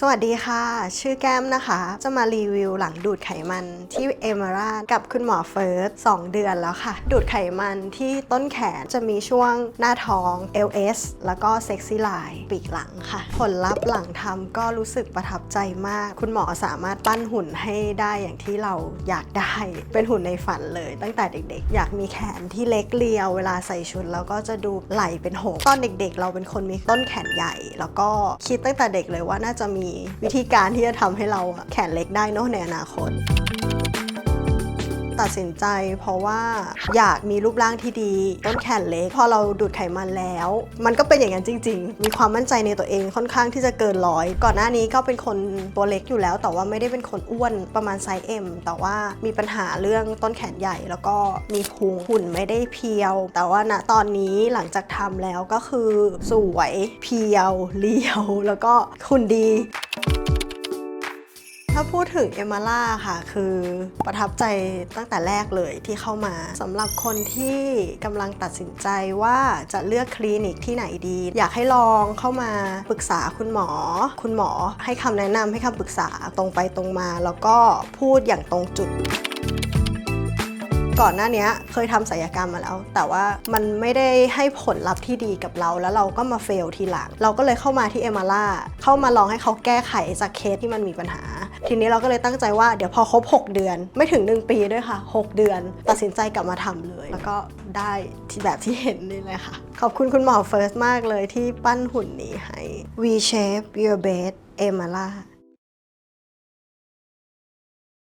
สวัสดีค่ะ ชื่อแก้มนะคะ จะมารีวิวหลังดูดไขมันที่เอม r รากับคุณหมอเฟิร์ส2เดือนแล้วค่ะ ดูดไขมันที่ต้นแขนจะมีช่วงหน้าท้อง LS แล้วก็เซ็กซี่ไลน์ปีกหลังค่ะ ผลลัพธ์หลังทำก็รู้สึกประทับใจมาก คุณหมอสามารถปั้นหุ่นให้ได้อย่างที่เราอยากได้ เป็นหุ่นในฝันเลย ตั้งแต่เด็กๆ อยากมีแขนที่เล็กเรียว เวลาใส่ชุดแล้วก็จะดูไหลเป็นหกตอนเด็กๆ เราเป็นคนมีต้นแขนใหญ่ แล้วก็คิดตั้งแต่เด็กเลยว่าน่าจะมีวิธีการที่จะทำให้เราแขนเล็กได้เนอะในอนาคต ตัดสินใจ เพราะว่าอยากมีรูปร่างที่ดี ต้นแขนเล็ก พอเราดูดไขมันแล้ว มันก็เป็นอย่างนั้นจริง ๆ มีความมั่นใจในตัวเองค่อนข้างที่จะเกินร้อย ก่อนหน้านี้ก็เป็นคนตัวเล็กอยู่แล้ว แต่ว่าไม่ได้เป็นคนอ้วนประมาณไซส์ M แต่ว่ามีปัญหาเรื่องต้นแขนใหญ่ แล้วก็มีพุงหุ่นไม่ได้เพียว แต่ว่าณตอนนี้หลังจากทำแล้วก็คือสวยเพียวเรียว แล้วก็หุ่นดี ถ้าพูดถึงเอมาล่าค่ะ คือประทับใจตั้งแต่แรกเลยที่เข้ามาสำหรับคนที่กำลังตัดสินใจว่าจะเลือกคลินิกที่ไหนดี อยากให้ลองเข้ามาปรึกษาคุณหมอ คุณหมอให้คำแนะนำให้คำปรึกษาตรงไปตรงมา แล้วก็พูดอย่างตรงจุดก่อนหน้านี้เคยทำศัลยกรรมมาแล้ว แต่ว่ามันไม่ได้ให้ผลลัพธ์ที่ดีกับเรา แล้วเราก็มาเฟลทีหลัง เราก็เลยเข้ามาที่เอมาล่าเข้ามาลองให้เขาแก้ไขจากเคสที่มันมีปัญหา ทีนี้เราก็เลยตั้งใจว่าเดี๋ยวพอครบ 6 เดือน ไม่ถึง 1 ปีด้วยค่ะ 6 เดือน ตัดสินใจกลับมาทำเลย แล้วก็ได้ที่แบบที่เห็นนี่เลยค่ะ ขอบคุณคุณหมอเฟิร์สมากเลยที่ปั้นหุ่นนี้ให้ V shape your bed เอมาล่า